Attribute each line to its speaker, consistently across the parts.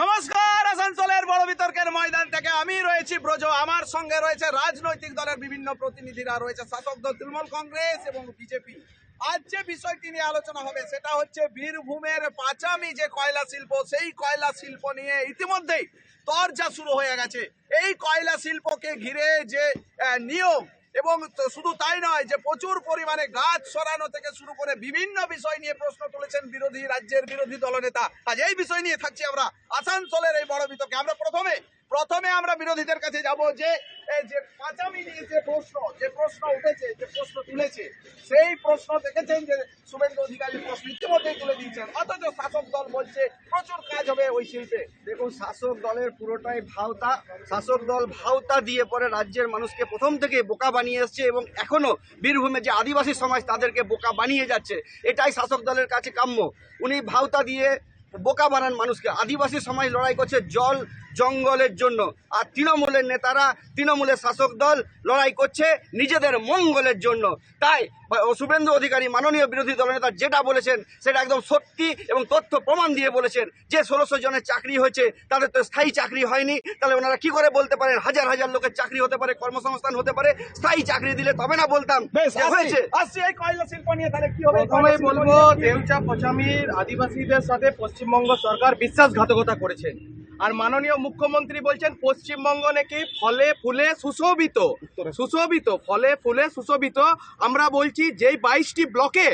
Speaker 1: নমস্কার, আসানসোলের বড় বিতর্কের ময়দান থেকে আমি রয়েছি ব্রজ। আমার সঙ্গে রয়েছে রাজনৈতিক দলের বিভিন্ন প্রতিনিধিরা রয়েছে। শাসক দল, তৃণমূল কংগ্রেস এবং বিজেপি। আজ যে বিষয়টি নিয়ে আলোচনা হবে, সেটা হচ্ছে বীরভূমের পাঁচামি যে কয়লা শিল্প, সেই কয়লা শিল্প নিয়ে ইতিমধ্যেই তরজা শুরু হয়ে গেছে। এই কয়লা শিল্পকে ঘিরে যে নিয়োগ এবং শুধু তাই নয় যে প্রচুর পরিমাণে গাছ সরানো থেকে শুরু করে বিভিন্ন বিষয় নিয়ে প্রশ্ন তুলেছেন বিরোধী রাজ্যের বিরোধী দলনেতা। আজ এই বিষয় নিয়ে থাকছি আমরা আসানসোলের এই বড় বিতর্কে। আমরা প্রথমে প্রথমে আমরা বিরোধীদের কাছে যাব যে যে পাঁচামি নিয়ে যে প্রশ্ন যে প্রশ্ন উঠেছে, যে প্রশ্ন তুলেছে, সেই প্রশ্ন দেখেছেন যে শুভেন্দু অধিকারী প্রশ্ন ইতিমধ্যেই তুলে দিয়েছেন। অথচ শাসক দল বলছে, প্রচুর কাজ হবে ওই শিল্পে।
Speaker 2: দেখুন, শাসক দলের পুরোটাই ভাওতা। শাসক দল ভাওতা দিয়ে পরে রাজ্যের মানুষকে প্রথম থেকে বোকা বানিয়ে এসছে এবং এখনও বীরভূমে যে আদিবাসী সমাজ তাদেরকে বোকা বানিয়ে যাচ্ছে, এটাই শাসক দলের কাছে কাম্য। উনি ভাওতা দিয়ে বোকা বানান মানুষকে। আদিবাসী সমাজ লড়াই করছে জল জঙ্গলের জন্য। আর তৃণমূলের নেতারা, তৃণমূলের শাসক দল লড়াই করছে নিজেদের মঙ্গলের জন্য। তাই শুভেন্দু অধিকারী মাননীয় বিরোধী দলনেতা যেটা বলেছেন সেটা একদম সত্যি এবং তথ্য প্রমাণ দিয়ে বলেছেন যে ষোলোশো জনের চাকরি হয়েছে তাদের তো স্থায়ী চাকরি হয়নি। তাহলে ওনারা কি করে বলতে পারেন? হাজার হাজার লোকের চাকরি হতে পারে কর্মসংস্থান হতে পারে স্থায়ী চাকরি দিলে তবে না বলতাম। হয়েছে।
Speaker 1: আসছি আসছি এই কয়লা শিল্প নিয়ে তাহলে কি হবে
Speaker 3: প্রথমেই বলব দেউচা পচামির আদিবাসীদের সাথে পশ্চিমবঙ্গ সরকার বিশ্বাসঘাতকতা করেছে। আর মাননীয় মুখ্যমন্ত্রী বলছেন পশ্চিমবঙ্গ নাকি ফলে ফুলে সুশোভিত সুশোভিত ফলে ফুলে সুশোভিত। আমরা বলছি যেই বাইশটি ব্লকে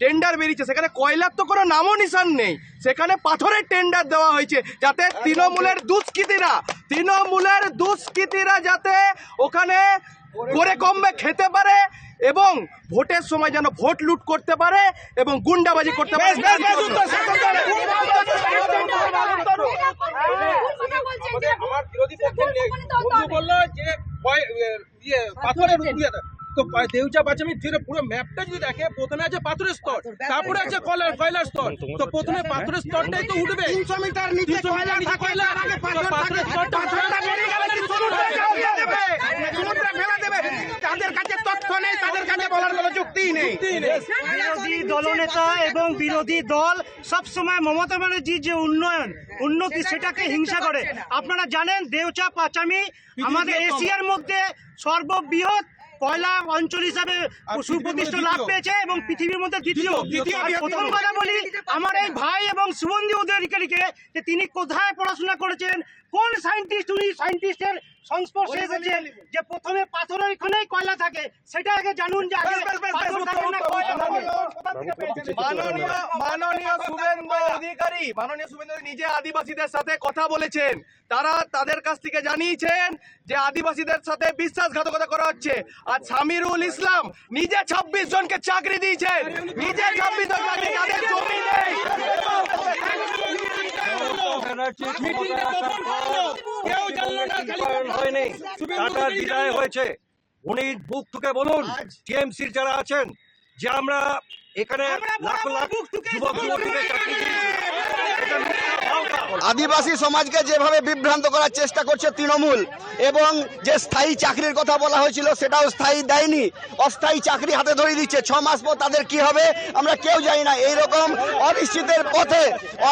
Speaker 3: টেন্ডার বেরিয়েছে সেখানে কয়লার তো কোনো নামও নিশান নেই সেখানে পাথরের টেন্ডার দেওয়া হয়েছে যাতে তৃণমূলের দুষ্কৃতীরা তৃণমূলের দুষ্কৃতীরা যাতে ওখানে করে কমবে খেতে পারে এবং ভোটের সময় যেন ভোট লুট করতে পারে এবং গুন্ডাবাজি করতে পারে। আমার বিরোধী পক্ষের বলল যে ইয়ে পাথরের ইয়ে তো দেউচা পাচামি ফিরে পুরো ম্যাপটা যদি দেখে প্রথমে আছে পাথরের স্তর তারপরে আছে কয়লার কয়লার স্তর তো প্রথমে পাথরের স্তরটাই তো উঠবে
Speaker 2: তিনশো মিটার নিচে কয়লা
Speaker 3: কয়লা, পাথরের স্তরটা।
Speaker 2: তাদের কাছে তথ্য নেই তাদের কাছে বলার কোনো যুক্তিই নেই
Speaker 4: বিরোধী দলনেতা এবং বিরোধী দল সবসময় মমতা ব্যানার্জির যে উন্নয়ন উন্নতি সেটাকে হিংসা করে আপনারা জানেন দেউচা পাচামি আমাদের এশিয়ার মধ্যে সর্ববৃহৎ কয়লা অঞ্চল হিসাবে সুপ্রতিষ্ঠা লাভ পেয়েছে এবং পৃথিবীর মধ্যে দ্বিতীয় প্রথম কথা বলি আমার এই ভাই এবং সুবন্ধী অধিকারীকে যে তিনি কোথায় পড়াশোনা করেছেন কোন সাইন্টিস্ট উনি সায়েন্টিস্টের সংস্পর্শে এসেছেন যে প্রথমে পাথরের এখানেই কয়লা থাকে সেটা আগে জানুন যে আগে?
Speaker 3: মাননীয় মাননীয় শুভেন্দু অধিকারী মাননীয় শুভেন্দু নিজে আদিবাসীদের সাথে কথা বলেছেন তারা তাদের কাছ থেকে জানিয়েছেন যে আদিবাসীদের সাথে বিশ্বাসঘাতকতা করা হচ্ছে আর সামিরুল ইসলাম নিজে ছাব্বিশ জনকে চাকরি দিয়েছেন নিজে ছাব্বিশ জন তাদের জমি নেই
Speaker 5: হয়নি। টাকার বিদায় হয়েছে। উনি বুক ঠুকে বলুন টিএমসির যারা আছেন যে আমরা এখানে লাখ লাখ যুবক যুবতীদের চাকরি দিয়েছি।
Speaker 2: আদিবাসী সমাজকে যেভাবে বিভ্রান্ত করার চেষ্টা করছে তৃণমূল এবং যে স্থায়ী চাকরির কথা বলা হয়েছিল সেটাও স্থায়ী দেয়নি, অস্থায়ী চাকরি হাতে ধরে দিচ্ছে। ছ মাস পর তাদের কি হবে আমরা কেউ জানি না। এইরকম অনিশ্চিতের পথে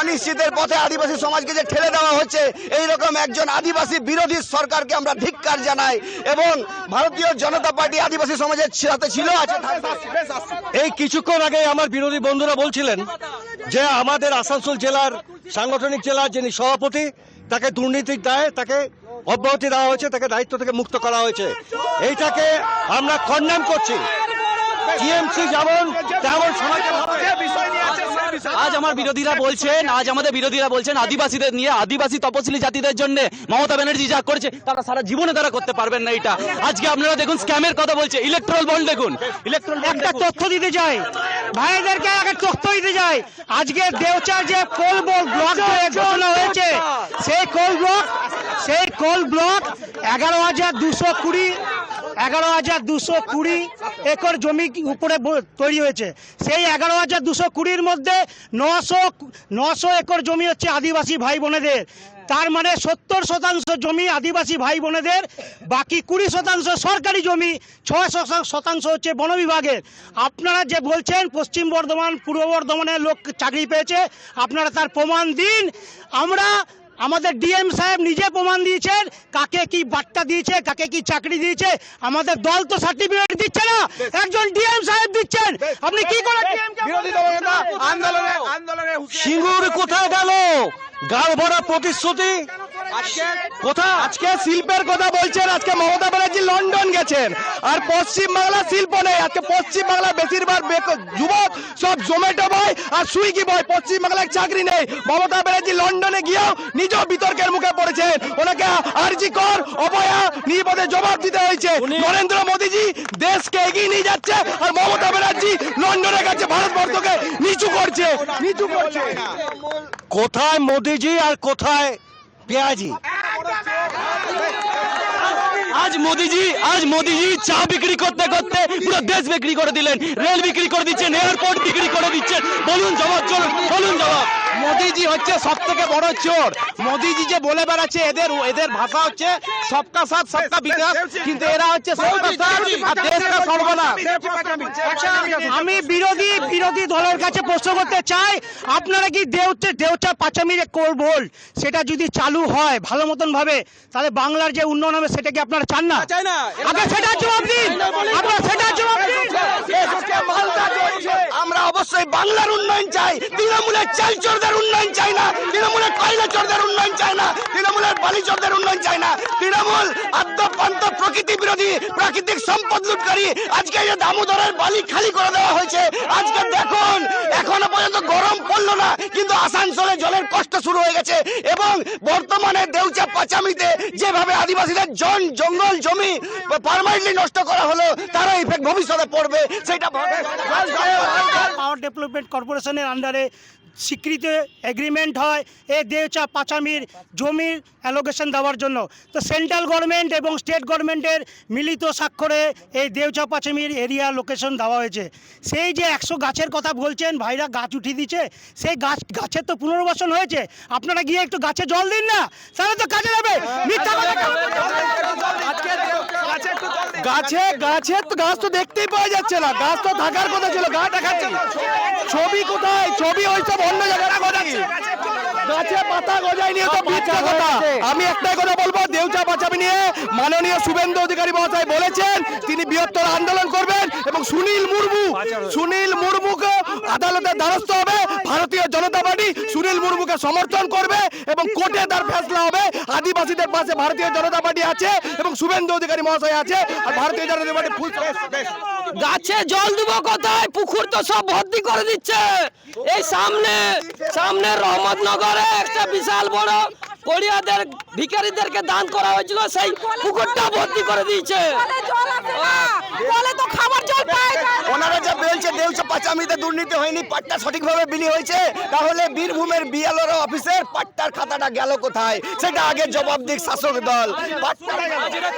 Speaker 2: অনিশ্চিতের পথে আদিবাসী সমাজকে যে ঠেলে দেওয়া হচ্ছে, এইরকম একজন আদিবাসী বিরোধী সরকারকে আমরা ধিক্কার জানাই এবং ভারতীয় জনতা পার্টি আদিবাসী সমাজের সাথে ছিল, আছে
Speaker 5: এই কিছুক্ষণ আগে আমার বিরোধী বন্ধুরা বলছিলেন যে আমাদের আসানসোল জেলার সাংগঠনিক জেলার যিনি সভাপতি, তাকে দুর্নীতির দায়ে, তাকে অব্যাহতি দেওয়া হয়েছে, তাকে দায়িত্ব থেকে মুক্ত করা হয়েছে। এইটাকে আমরা কন্ডেম করছি। টিএমসি যেমন, তেমন সমাজে
Speaker 6: আজ আমার বিরোধীরা বলছেন, আজ আমাদের বিরোধীরা বলছেন, আদিবাসীদের নিয়ে আদিবাসী তপশিলি জাতিদের জন্য মমতা ব্যানার্জি যা করেছে, তারা সারা জীবনে তারা করতে পারবেন না এটা। আজকে আপনারা দেখুন, স্ক্যামের কথা বলছে ইলেকট্রাল বন্ড দেখুন। ইলেকট্রাল
Speaker 4: একটা তথ্য দিতে চাই, ভাইদেরকে আগে তথ্য দিতে চাই। আজকে দেওচার যে কোল বল ব্লক ঘোষণা হয়েছে, সেই কোল ব্লক সেই কোল ব্লক এগারো হাজার দুশো কুড়ি এগারো হাজার দুশো কুড়ি একর জমি উপরে তৈরি হয়েছে। সেই এগারো হাজার দুশো কুড়ির মধ্যে নশো নশো একর জমি হচ্ছে আদিবাসী ভাই বোনেদের। তার মানে সত্তর শতাংশ জমি আদিবাসী ভাই বোনেদের, বাকি কুড়ি শতাংশ সরকারি জমি, ছয় শতাংশ হচ্ছে বন বিভাগের। আপনারা যে বলছেন, পশ্চিম বর্ধমান, পূর্ব বর্ধমানের লোক চাকরি পেয়েছে, আপনারা তার প্রমাণ দিন। আমরা আমাদের ডিএম সাহেব নিজে প্রমাণ দিয়েছেন কাকে কি বার্তা দিয়েছে কাকে কি চাকরি দিয়েছে। আমাদের দল তো সার্টিফিকেট দিচ্ছে না। একজন ডিএম সাহেব দিচ্ছেন। আপনি কি করে DM কে
Speaker 1: বিরোধী দলনেতা আন্দোলনে আন্দোলনে
Speaker 5: সিঙ্গুর কোথায় গেল? গাল ভরা প্রতিশ্রুতি
Speaker 3: কোথা? আজকে শিল্পের কথা বলছেন। আজকে মমতা ব্যানার্জি লন্ডন গেছেন। আর পশ্চিম বাংলা শিল্প নেই। আজকে পশ্চিম বাংলা বেশিরভাগ যুবক সব জোম্যাটো বয় আর সুইগি বয়। পশ্চিম বাংলায় চাকরি নেই। মমতা ব্যানার্জি লন্ডনে গিয়েও নিজেও বিতর্কের মুখে পড়েছেন। ওনাকে আরজি কর অপয়া নিপদে জবাব দিতে হয়েছে। নরেন্দ্র মোদীজি দেশকে এগিয়ে নিয়ে যাচ্ছে আর মমতা ব্যানার্জি লন্ডনের কাছে ভারতবর্ষকে নিচু করছে। নিচু করছে।
Speaker 5: কোথায় মোদিজি আর কোথায় পেঁয়াজি?
Speaker 6: আজ মোদিজি আজ মোদিজি চা বিক্রি করতে করতে পুরো দেশ বিক্রি করে দিলেন। রেল বিক্রি করে দিচ্ছেন, এয়ারপোর্ট বিক্রি করে দিচ্ছেন। বলুন জবাব, চলুন, বলুন জবাব।
Speaker 3: মোদিজি হচ্ছে সব থেকে বড় চোর। মোদিজি যে বলে বেড়াচ্ছে, এদের এদের ভাষা হচ্ছে সবকা সাথ, সবকা বিকাশ। কিন্তু এরা হচ্ছে সবকা সাথ আর দেশকা সর্বনাশ।
Speaker 4: আচ্ছা আমি বিরোধী বিরোধী দলের কাছে প্রশ্ন করতে চাই, আপনারা কি দেউচা দেউচা পাচামির কোল ভোল সেটা যদি চালু হয়, ভালো মতন ভাবে, তাহলে বাংলার যে উন্নয়ন হবে, সেটা কি আপনারা চান না।
Speaker 1: চাই না।
Speaker 4: আগে সেটা জবাব দিন। আপনারা সেটা জবাব দিন।
Speaker 2: আমরা অবশ্যই বাংলার উন্নয়ন চাই। তৃণমূলের চাল চোরদের উন্নয়ন চাই না। তৃণমূলের কয়লা চোরদের উন্নয়ন চাই না। তৃণমূলের বালি চোরদের উন্নয়ন চাই না। তৃণমূল আদ্যপান্ত প্রকৃতি বিরোধী প্রাকৃতিক সম্পদ লুটকারী আজকে এই যে দামোদরের বালি খালি করে দেওয়া হয়েছে আজকে দেখুন এখনও পর্যন্ত গরম পড়ল না কিন্তু আসানসোলে জলের কষ্ট শুরু হয়ে গেছে এবং বর্তমানে দেউচা পাচামিতে যেভাবে আদিবাসীদের জন জঙ্গল জমি পারমানেন্টলি নষ্ট করা হলো তারা ইফেক্ট ভবিষ্যতে পড়বে, সেটা
Speaker 4: পাওয়ার ডেভেলপমেন্ট কর্পোরেশনের আন্ডারে স্বীকৃত এগ্রিমেন্ট হয় এ দেওচা পাচামির জমির অ্যালোকেশন দেওয়ার জন্য। তো সেন্ট্রাল গভর্নমেন্ট এবং স্টেট গভর্নমেন্টের মিলিত স্বাক্ষরে এই দেওচা পাচামির এরিয়া লোকেশন দেওয়া হয়েছে। সেই যে একশো গাছের কথা বলছেন ভাইরা গাছ উঠিয়ে দিচ্ছে সেই গাছ গাছের তো পুনর্বাসন হয়েছে। আপনারা গিয়ে একটু গাছে জল দিন না তাহলে তো কাজে যাবে। মিথ্যা কথা কেন?
Speaker 3: গাছে গাছে তো গাছ তো দেখতেই পাওয়া যাচ্ছে না। গাছ তো থাকার কথা ছিল গা দেখাচ্ছে না। ছবি কোথায়? ছবি ওইসব অন্য জায়গায় গজাচ্ছে। গাছে পাতা গজায় নিয়ে তো মিথ্যা কথা। আমি একটাই কথা বলব দেউচা বাঁচাবি নিয়ে মাননীয় শুভেন্দু অধিকারী মহাশয় বলেছেন তিনি বৃহত্তর আন্দোলন করবেন এবং সুনীল মুর্মু সুনীল মুর্মুকে আদালতের দ্বারস্থ হবে। ভারতীয় জনতা পার্টি সুনীল মুর্মুকে সমর্থন করবে এবং কোর্টে তার ফেসলা হবে। আদিবাসীদের পাশে ভারতীয় জনতা পার্টি আছে এবং শুভেন্দু অধিকারী মহাশয় আছে আর ভারতীয় জনতা পার্টি ফুল
Speaker 7: গাছে জল দেবো কোথায়? পুকুর তো সব ভর্তি করে দিচ্ছে। এই সামনে সামনে রহমতনগরে একটা বিশাল বড় গড়িয়াদের ভিখারিদেরকে দান করা হয়েছিল। সেই পুকুরটা ভর্তি করে দিয়েছে
Speaker 8: বলে তো খাবার জল পায় না
Speaker 2: ওনারা যা বলছে দেউচা পাচামিতে দুর্নীতি হয়নি পাট্টা সঠিকভাবে বিলি হয়েছে তাহলে বীরভূমের বিএলওর অফিসের পাট্টার খাতাটা গেল কোথায়? সেটা আগে জবাব দিক শাসক দল।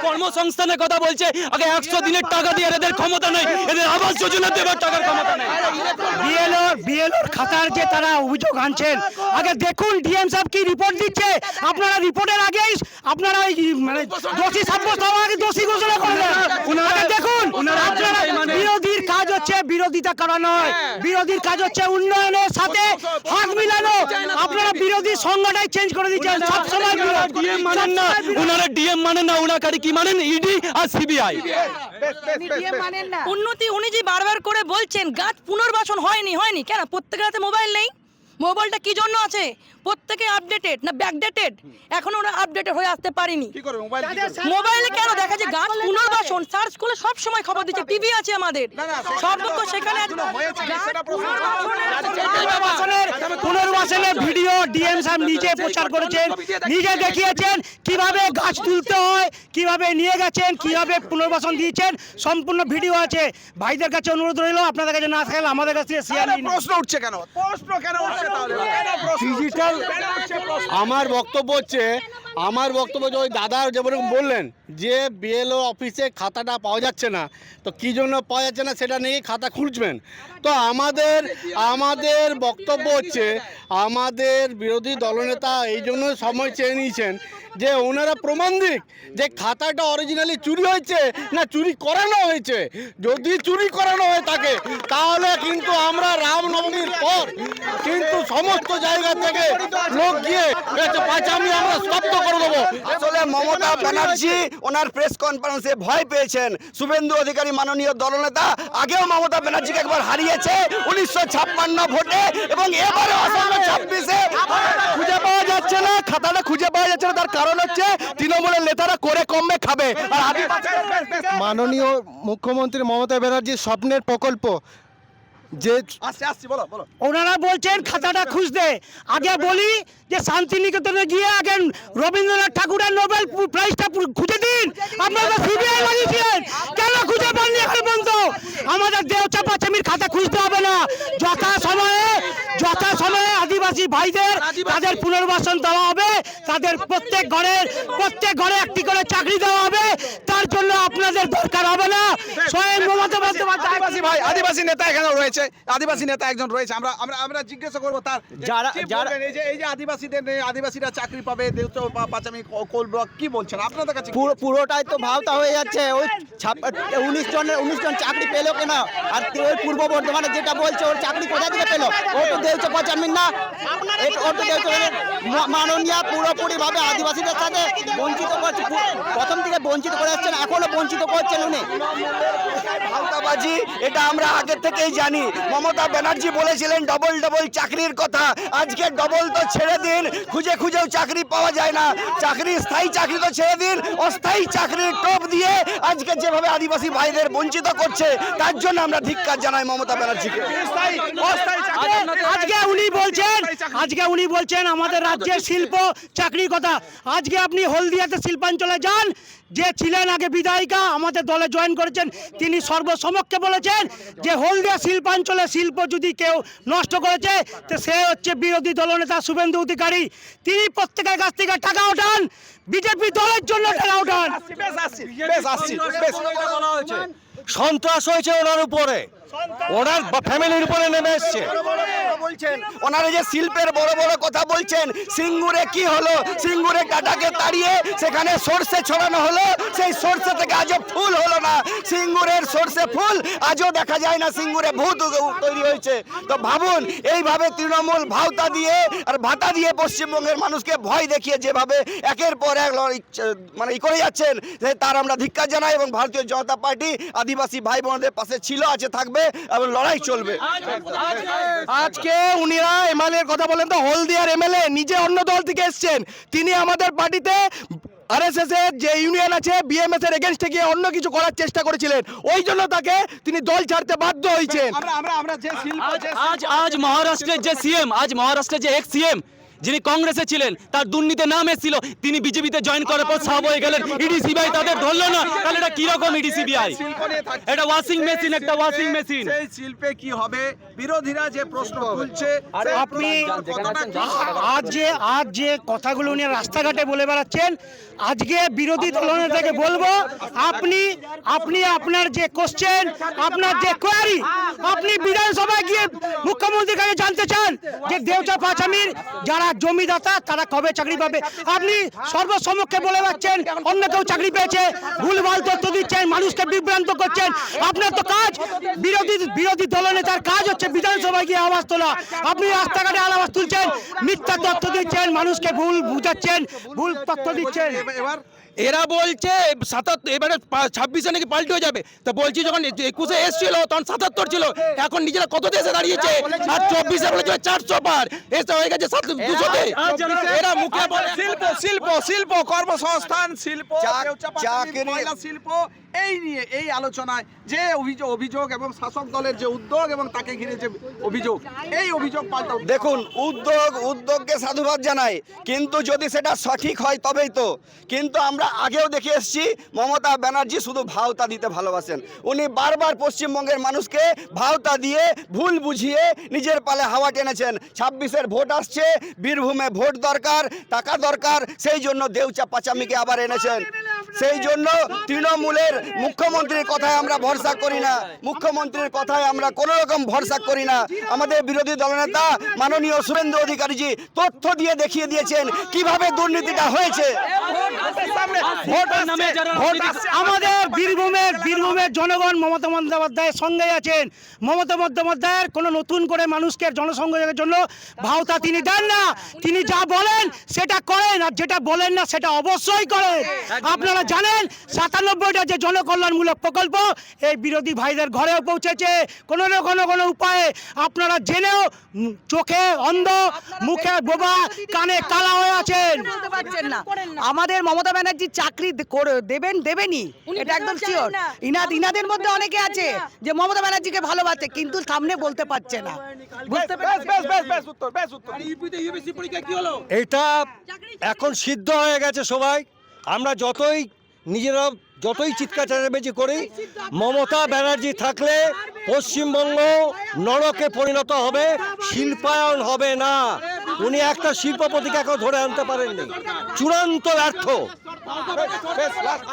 Speaker 6: কর্মসংস্থানের কথা বলছে আগে একশো দিনের টাকা দিয়ে এদের ক্ষমতা নেই এদের আবাস যোজনা দেবার টাকার ক্ষমতা নেই।
Speaker 4: বিএলওর বিএলওর খাতার যে তারা অভিযোগ আনছেন আগে দেখুন ডিএম সাহেব কি রিপোর্ট দিচ্ছে। আপনারা রিপোর্টের আগেই আপনারা ওই মানে দোষী সাব্যস্ত হওয়ার আগে দোষী ঘোষণা করে দেন আগে দেখুন আপনারা বিরোধীর কাজ হচ্ছে বিরোধিতা করা নয়। বিরোধীর কাজ হচ্ছে উন্নয়নের সাথে হাত মিলানো। আপনারা বিরোধী সংজ্ঞাটাই চেঞ্জ করে দিচ্ছেন। সবসময়
Speaker 6: ডিএম মানেন না। ওনারা ডিএম মানেন না। ওনাকারি কি মানেন? ইডি আর সিবিআই
Speaker 8: উন্নতি উনি যে বারবার করে বলছেন গাছ পুনর্বাসন হয়নি হয়নি। কেন? প্রত্যেকের হাতে মোবাইল নেই। মোবাইলটা কি জন্য আছে? প্রত্যেকে আপডেটেড না ব্যাকডেটেড এখনও ওরা আপডেটেড হয়ে আসতে পারেনি।
Speaker 1: কি করবে মোবাইল
Speaker 8: মোবাইলে কেন দেখা যায় গাছ পুনর্বাসন? সার্চ করলে সব সময় খবর দিচ্ছে টিভি আছে আমাদের। সর্বত্র সেখানে
Speaker 4: পুনর্বাসনের পুনর্বাসনের ভিডিও ডিএম সাহেব নিজে প্রচার করেছেন নিজে দেখিয়েছেন কীভাবে গাছ তুলতে হয় কীভাবে নিয়ে গেছেন কীভাবে পুনর্বাসন দিয়েছেন সম্পূর্ণ ভিডিও আছে। ভাইদের কাছে অনুরোধ রইল আপনাদের কাছে না থাকলে আমাদের কাছে শেয়ার
Speaker 1: প্রশ্ন উঠছে কেন? প্রশ্ন কেন উঠছে তাহলে?
Speaker 3: ডিজিটাল? আমার বক্তব্য হচ্ছে, আমার বক্তব্য যে ওই দাদা যেমন বললেন
Speaker 5: যে বিএলও অফিসে খাতাটা পাওয়া যাচ্ছে না, তো কী জন্য পাওয়া যাচ্ছে না সেটা নিয়ে খাতা খুঁজবেন? তো আমাদের আমাদের বক্তব্য হচ্ছে, আমাদের বিরোধী দলনেতা এই জন্য সময় চেয়ে নিয়েছেন যে ওনারা প্রমাণ দিক যে খাতাটা অরিজিনালি চুরি হয়েছে না চুরি করানো হয়েছে। যদি চুরি করানো হয়ে থাকে, তাহলে কিন্তু আমরা রামনবমীর পর কিন্তু সমস্ত জায়গা থেকে লোক গিয়ে পাঁচামি আমরা স্তব্ধ করে দেবো।
Speaker 2: আসলে মমতা ব্যানার্জি ওনার প্রেস কনফারেন্সে ভয় পেয়েছেন। শুভেন্দু অধিকারী মাননীয় দলনেতা আগেও মমতা ব্যানার্জিকে একবার হারিয়েছে উনিশশো ছাপ্পান্ন ভোটে এবং এবারে ছাব্বিশে
Speaker 5: খুঁজে পাওয়া যাচ্ছে না খাতাটা খুঁজে পাওয়া যাচ্ছে না, তার কারণ হচ্ছে তৃণমূলের নেতারা করে কমবে, খাবে। আর মাননীয় মুখ্যমন্ত্রী মমতা ব্যানার্জির স্বপ্নের প্রকল্প যে
Speaker 4: ওনারা বলছেন খাতাটা খুঁজতে। আগে বলি যে শান্তিনিকেতনে গিয়ে আগে রবীন্দ্রনাথ ঠাকুরের নোবেল প্রাইজটা খুঁজে দিন। আপনারা সিবিআই লাগিয়েছিলেন কেন খুঁজে পাননি এখন পর্যন্ত? আমাদের দেওচা পাচামির খাতা খুঁজতে হবে না। যথা সময়ে যথা সময়ে আদিবাসী ভাইদের তাদের পুনর্বাসন দেওয়া হবে। তাদের প্রত্যেক ঘরে প্রত্যেক ঘরে একটি করে চাকরি দেওয়া হবে। তার জন্য আপনাদের দরকার হবে না স্বয়ং মমতা বন্দ্যোপাধ্যায়
Speaker 1: আদিবাসী ভাই আদিবাসী নেতা এখানে রয়েছে আদিবাসী নেতা একজন রয়েছে। আমরা আমরা আমরা জিজ্ঞাসা করব তার
Speaker 2: যারা- যারা-
Speaker 1: এই যে এই যে আদিবাসীদের আদিবাসীরা চাকরি পাবে দেউচা পাঁচামি কোল ব্লক কি বলছেন? আপনাদের কাছে
Speaker 2: পুরো পুরোটাই তো ভাওতা হয়ে যাচ্ছে। ওই উনিশ জনের উনিশ জন চাকরি পেল কেন? আর ওই পূর্ব বর্ধমানে যেটা বলছে ওর চাকরি কোথা থেকে পেল? ও তো দেওছে পঁচামিন না। এ- ও তো মা- মাননীয় পুরোপুরি ভাবে আদিবাসীদের সাথে বঞ্চিত করছে। প্রথম থেকে বঞ্চিত করে যাচ্ছেন এখনও বঞ্চিত করছেন উনি। ভাওতাবাজি এটা আমরা আগে থেকেই জানি। মমতা ব্যানার্জি বলেছিলেন ডবল ডবল চাকরির কথা। আজকে ডবল তো ছেড়ে দিন খুঁজে খুঁজেও চাকরি পাওয়া যায় না। চাকরি স্থায়ী চাকরি তো ছেড়ে দিন অস্থায়ী চাকরির টোপ দিয়ে আজকে যেভাবে আদিবাসী ভাইদের বঞ্চিত করছে তার জন্য আমরা ধিক্কার জানাই মমতা ব্যানার্জিকে।
Speaker 4: আজকে উনি বলছেন আজকে উনি বলছেন আমাদের রাজ্যের শিল্প চাকরির কথা। আজকে আপনি হলদিয়াতে শিল্পাঞ্চলে যান যে ছিলেন আগে বিধায়িকা আমাদের দলে জয়েন করেছেন তিনি সর্বসমক্ষে বলেছেন যে হলদিয়া শিল্পাঞ্চলে শিল্প যদি কেউ নষ্ট করেছে তো সে হচ্ছে বিরোধী দলনেতা শুভেন্দু অধিকারী। তিনি প্রত্যেকের কাছ থেকে টাকা উঠান বিজেপি দলের জন্য টাকা ওঠান।
Speaker 1: বেশ
Speaker 5: সন্ত্রাস হয়েছে ওনার উপরে। ওনার ফ্যামিলির উপরে নেমে এসছে।
Speaker 2: বলছেন। ওনারা যে শিল্পের বড় বড় কথা বলছেন সিঙ্গুরে কি হলো? সিঙ্গুরে টাটাকে তাড়িয়ে সেখানে সর্ষে ছড়ানো হলো সেই সর্ষে থেকে আজও ফুল হলো না। সিঙ্গুরের সর্ষে ফুল আজও দেখা যায় না সিঙ্গুরে ভূত তৈরি হয়েছে। তো ভাবুন এইভাবে তৃণমূল ভাওতা দিয়ে আর ভাতা দিয়ে পশ্চিমবঙ্গের মানুষকে ভয় দেখিয়ে যেভাবে একের পর এক মানে ই করে যাচ্ছেন তার আমরা ধিক্কার জানাই এবং ভারতীয় জনতা পার্টি আদিবাসী ভাই বোনদের পাশে ছিল আছে থাকবে। এবং লড়াই চলবে।
Speaker 5: আজকে উনিরা এমএলএ কথা বলেন তো হলদিয়ার এমএলএ নিজে অন্য দল থেকে এসছেন। তিনি আমাদের পার্টিতে আরএসএস এর যে ইউনিয়ন আছে বিএমএস এর এগেনস্টে গিয়ে অন্য কিছু করার চেষ্টা করেছিলেন। ওই জন্য তাকে তিনি দল ছাড়তে বাধ্য হয়েছেন।
Speaker 1: আমরা আমরা আমরা যে শিল্প
Speaker 6: আজ আজ আজ মহারাষ্ট্রের যে সিএম আজ মহারাষ্ট্রের যে এক্স সিএম যিনি কংগ্রেসে ছিলেন তার দুর্নীতি নাম এসেছিল তিনি বিজেপিতে জয়েন করার পর সাব হয়ে গেলেন। ইডি সিবিআই তাদের ধরলো না। তাহলে এটা কীরকম ইডি সিবিআই
Speaker 1: নিয়ে।
Speaker 6: এটা ওয়াশিং মেশিন একটা ওয়াশিং মেশিন
Speaker 1: সেই শিল্পে কি হবে? বিরোধীরা যে প্রশ্ন তুলছে সেই
Speaker 4: আপনি আজ যে আজ যে কথাগুলো উনি রাস্তাঘাটে বলে বেড়াচ্ছেন আজকে বিরোধী দলনেতাকে বলব আপনি আপনি আপনার যে কোশ্চেন আপনার যে কোয়ারি আপনি বিধানসভায় গিয়ে মুখ্যমন্ত্রীর কাছে জানতে চান যে দেওচা পাচামির যারা জমিদাতা তারা কবে চাকরি পাবে? আপনি সর্বসমক্ষে বলে পাচ্ছেন অন্য কেউ চাকরি পেয়েছে ভুলভাল তথ্য দিচ্ছেন মানুষকে বিভ্রান্ত করছেন। আপনার তো কাজ বিরোধী বিরোধী দলনেতার কাজ হচ্ছে বিধানসভায় গিয়ে আওয়াজ তোলা। আপনি রাস্তাঘাটে আওয়াজ তুলছেন মিথ্যা তথ্য দিচ্ছেন মানুষকে ভুল বুঝাচ্ছেন ভুল তথ্য দিচ্ছেন।
Speaker 1: এবার
Speaker 5: এরা বলছে সাতাত্তর এবারে ছাব্বিশে নাকি পাল্টে হয়ে যাবে। তো বলছি যখন একুশে এসছিল তখন সাতাত্তর ছিল। এখন নিজেরা কত দেশে দাঁড়িয়েছে? আর চব্বিশে বলেছে চারশো পার এসে হয়ে গেছে দুশোতে এরা মুখে বলে
Speaker 1: শিল্প শিল্প শিল্প কর্মসংস্থান শিল্প শিল্প এই নিয়ে এই আলোচনায় যে অভিযোগ অভিযোগ এবং শাসক দলের যে উদ্যোগ এবং তাকে ঘিরে যে অভিযোগ এই অভিযোগ পাল্টা
Speaker 2: দেখুন উদ্যোগ উদ্যোগকে সাধুবাদ জানাই। কিন্তু যদি সেটা সঠিক হয় তবেই তো। কিন্তু আমরা আগেও দেখে এসেছি, মমতা ব্যানার্জি শুধু ভাওতা দিতে ভালোবাসেন। উনি বারবার পশ্চিমবঙ্গের মানুষকে ভাওতা দিয়ে ভুল বুঝিয়ে নিজের পালে হাওয়া টেনেছেন। ছাব্বিশের ভোট আসছে, বীরভূমে ভোট দরকার, টাকা দরকার, সেই জন্য দেউচা পাচামিকে আবার এনেছেন। সেই জন্য তৃণমূলের মুখ্যমন্ত্রীর কথায় আমরা ভরসা করি না। মুখ্যমন্ত্রীর কথায় আমরা কোনো রকম ভরসা করি না। আমাদের বিরোধী দলনেতা মাননীয় শুভেন্দু অধিকারীজি তথ্য দিয়ে দেখিয়ে দিয়েছেন, কীভাবে দুর্নীতিটা হয়েছে।
Speaker 4: আমাদের বীরভূমের বীরভূমের জনগণ মমতা বন্দ্যোপাধ্যায়ের সঙ্গে আছেন। মমতা বন্দ্যোপাধ্যায়ের কোনো নতুন করে মানুষকে জনসংযোগের জন্য ভাওতা তিনি দেন না। তিনি যা বলেন সেটা করেন আর যেটা বলেন না সেটা অবশ্যই করেন। আপনারা জানেন সাতানব্বইটা যে জনকল্যাণমূলক প্রকল্প এই বিরোধী ভাইদের ঘরেও পৌঁছেছে। কোনো না কোনো কোনো উপায়ে আপনারা জেনেও চোখে অন্ধ মুখে বোবা কানে কালা হয়ে আছেন।
Speaker 9: বলতে পারছেন না। আমাদের মমতা ব্যানার্জি চাকরি করে- দেবেন দেবেনি এটা একদম শিওর ইনাদ ইনাদের মধ্যে অনেকে আছে যে মমতা ব্যানার্জিকে ভালোবাসে কিন্তু সামনে বলতে পারছে না। বুঝতে
Speaker 5: এটা এখন সিদ্ধ হয়ে গেছে সবাই। আমরা যতই নিজেরা যতই চিৎকার চেঁচামেচি করি মমতা ব্যানার্জি থাকলে পশ্চিমবঙ্গ নরকে পরিণত হবে শিল্পায়ন হবে না। উনি একটা শিল্পপতিকে এখন ধরে আনতে পারেননি। চূড়ান্ত ব্যর্থ।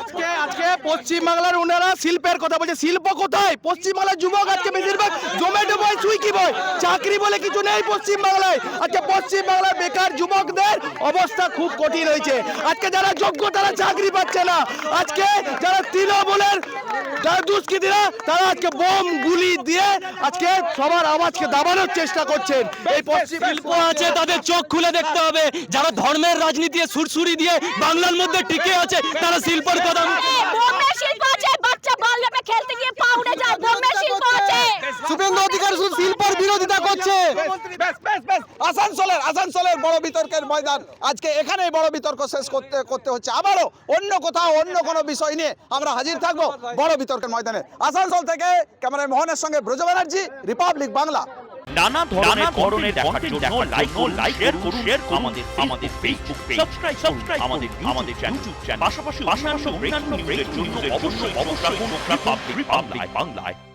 Speaker 3: আজকে আজকে পশ্চিমবাংলার ওনারা শিল্পের কথা বলছে। শিল্প কোথায়? পশ্চিমবাংলার যুবক আজকে বেশিরভাগ জোম্যাটো বয় সুইগি বয়। চাকরি বলে কিছু নেই পশ্চিমবাংলায়। আজকে পশ্চিমবাংলার বেকার যুবকদের অবস্থা খুব কঠিন হয়েছে। আজকে যারা যোগ্য তারা চাকরি পাচ্ছে না। আজকে যারা তৃণমূলের যারা দুষ্কৃতীরা তারা আজকে বোম গুলি দিয়ে আজকে সবার আওয়াজকে দাবানোর চেষ্টা করছেন। এই পশ্চিম
Speaker 6: শিল্প আছে তাদের চোখ খুলে দেখতে হবে। যারা ধর্মের রাজনীতি সুরসুরি দিয়ে বাংলার মধ্যে টিকে আছে? তারা শিল্পের কথা
Speaker 10: বোম্বে শিল্প আছে বাচ্চা বল নেমে খেলতে গিয়ে পা উঠে যায় বোম্বে শিল্প আছে।
Speaker 3: শুভেন্দু অধিকারী শুধু শিল্পের বিরোধিতা করছে।
Speaker 1: বেশ বেশ বেশ। আসানসোলের আসানসোলের বড় বিতর্কের ময়দান। আজকে এখানেই বড় বিতর্ক শেষ করতে করতে হচ্ছে। আবারও অন্য কোথাও অন্য কোনো বিষয় নিয়ে আমরা হাজির থাকব বড় বিতর্কের ময়দানে। আসানসোল থেকে ক্যামেরায় মোহনের সঙ্গে ব্রজ ব্যানার্জি রিপাবলিক বাংলা।
Speaker 11: নানা ধরনের ধরনের দেখার জন্য লাইক করুন শেয়ার করুন শেয়ার করুন আমাদের আমাদের ফেসবুক পেজ সাবস্ক্রাইব সাবস্ক্রাইব আমাদের আমাদের ইউটিউব চ্যানেল পাশাপাশি অন্যান্য অন্যান্য নিউজের জন্য অবশ্যই অবশ্যই পাবলিক বাংলায় বাংলায়